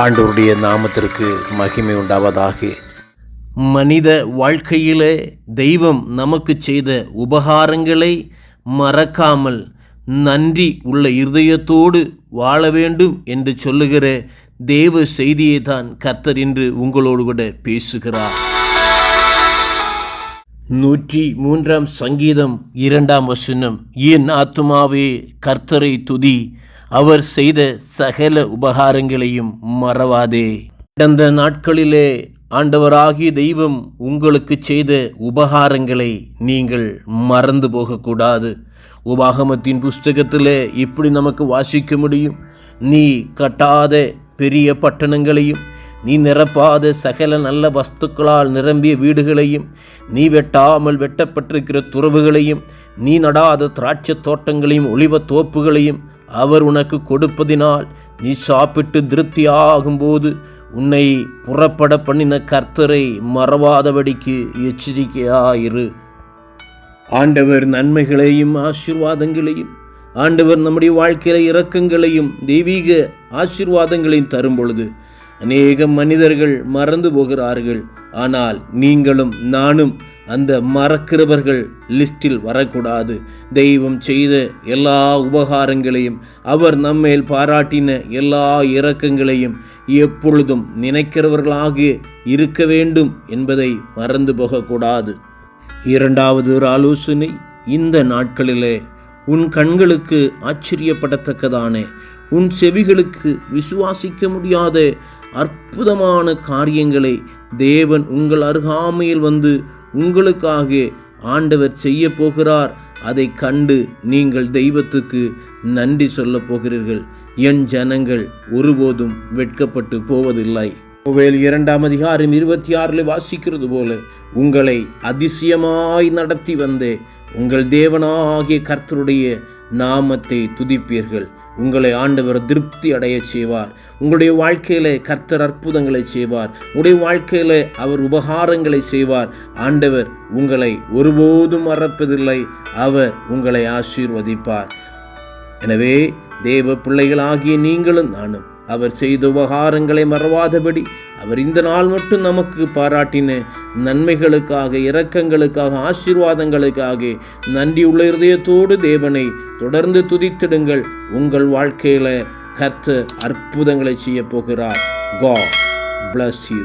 ஆண்டோருடைய நாமத்திற்கு மகிமை உண்டாவதாக. மனித வாழ்க்கையிலே தெய்வம் நமக்கு செய்த உபகாரங்களை மறக்காமல் நன்றி உள்ள இருதயத்தோடு வாழ வேண்டும் என்று சொல்லுகிற தேவ செய்தியை தான் கர்த்தர் என்று உங்களோடு கூட பேசுகிறார். நூற்றி மூன்றாம் சங்கீதம் இரண்டாம் வசனம் என் ஆத்துமாவே கர்த்தரை துதி அவர் செய்த சகல உபகாரங்களையும் மறவாதே. கடந்த நாட்களிலே ஆண்டவராகிய தெய்வம் உங்களுக்கு செய்த உபகாரங்களை நீங்கள் மறந்து போகக்கூடாது. உபாகமத்தின் புஸ்தகத்தில் இப்படி நமக்கு வாசிக்க முடியும். நீ கட்டாத பெரிய பட்டணங்களையும் நீ நிரப்பாத சகல நல்ல வஸ்துக்களால் நிரம்பிய வீடுகளையும் நீ வெட்டாமல் வெட்டப்பட்டிருக்கிற துறவுகளையும் நீ நடாத திராட்சை தோட்டங்களையும் ஒளிவ தோப்புகளையும் அவர் உனக்கு கொடுப்பதினால் நீ சாப்பிட்டு திருப்தியாகும்போது உன்னை புறப்பட பண்ணின கர்த்தரை மறவாதபடிக்கு எச்சரிக்கையாயிரு. ஆண்டவர் நன்மைகளையும் ஆசீர்வாதங்களையும் ஆண்டவர் நம்முடைய வாழ்க்கையில இரக்கங்களையும் தெய்வீக ஆசீர்வாதங்களையும் தரும் பொழுது அநேக மனிதர்கள் மறந்து போகிறார்கள். ஆனால் நீங்களும் நானும் அந்த மறக்கிறவர்கள் லிஸ்டில் வரக்கூடாது. தெய்வம் செய்த எல்லா உபகாரங்களையும் அவர் நம்மேல் பாராட்டின எல்லா இரக்கங்களையும் எப்பொழுதும் நினைக்கிறவர்களாக இருக்க வேண்டும் என்பதை மறந்து போகக்கூடாது. இரண்டாவது ஒரு ஆலோசனை இந்த நாட்களிலே உன் கண்களுக்கு ஆச்சரியப்படத்தக்கதானே. உன் செவிகளுக்கு விசுவாசிக்க முடியாத அற்புதமான காரியங்களை தேவன் உங்கள் அருகாமையில் வந்து உங்களுக்காக ஆண்டவர் செய்ய போகிறார். அதை கண்டு நீங்கள் தெய்வத்துக்கு நன்றி சொல்ல போகிறீர்கள். என் ஜனங்கள் ஒருபோதும் வெட்கப்பட்டு போவதில்லை. வேல் இரண்டாம் அதிகாரம் இருபத்தி ஆறில் வாசிக்கிறது போல உங்களை அதிசயமாய் நடத்தி வந்தே உங்கள் தேவனாகிய கர்த்தருடைய நாமத்தை துதிப்பீர்கள். உங்களை ஆண்டவர் திருப்தி அடைய செய்வார். உங்களுடைய வாழ்க்கையில கர்த்தர் அற்புதங்களை செய்வார். உங்களுடைய வாழ்க்கையில அவர் உபகாரங்களை செய்வார். ஆண்டவர் உங்களை ஒருபோதும் மறப்பதில்லை. அவர் உங்களை ஆசீர்வதிப்பார். எனவே தேவ பிள்ளைகளாகிய நீங்களும் நானும் அவர் செய்த உபகாரங்களை மறவாதபடி அவர் இந்த நாள் மட்டும் நமக்கு பாராட்டின நன்மைகளுக்காக இரக்கங்களுக்காக ஆசீர்வாதங்களுக்காக நன்றியுள்ள இருதயத்தோடு தேவனை தொடர்ந்து துதித்திடுங்கள். உங்கள் வாழ்க்கையில் கர்த்தர் அற்புதங்களை செய்ய போகிறார். God bless you.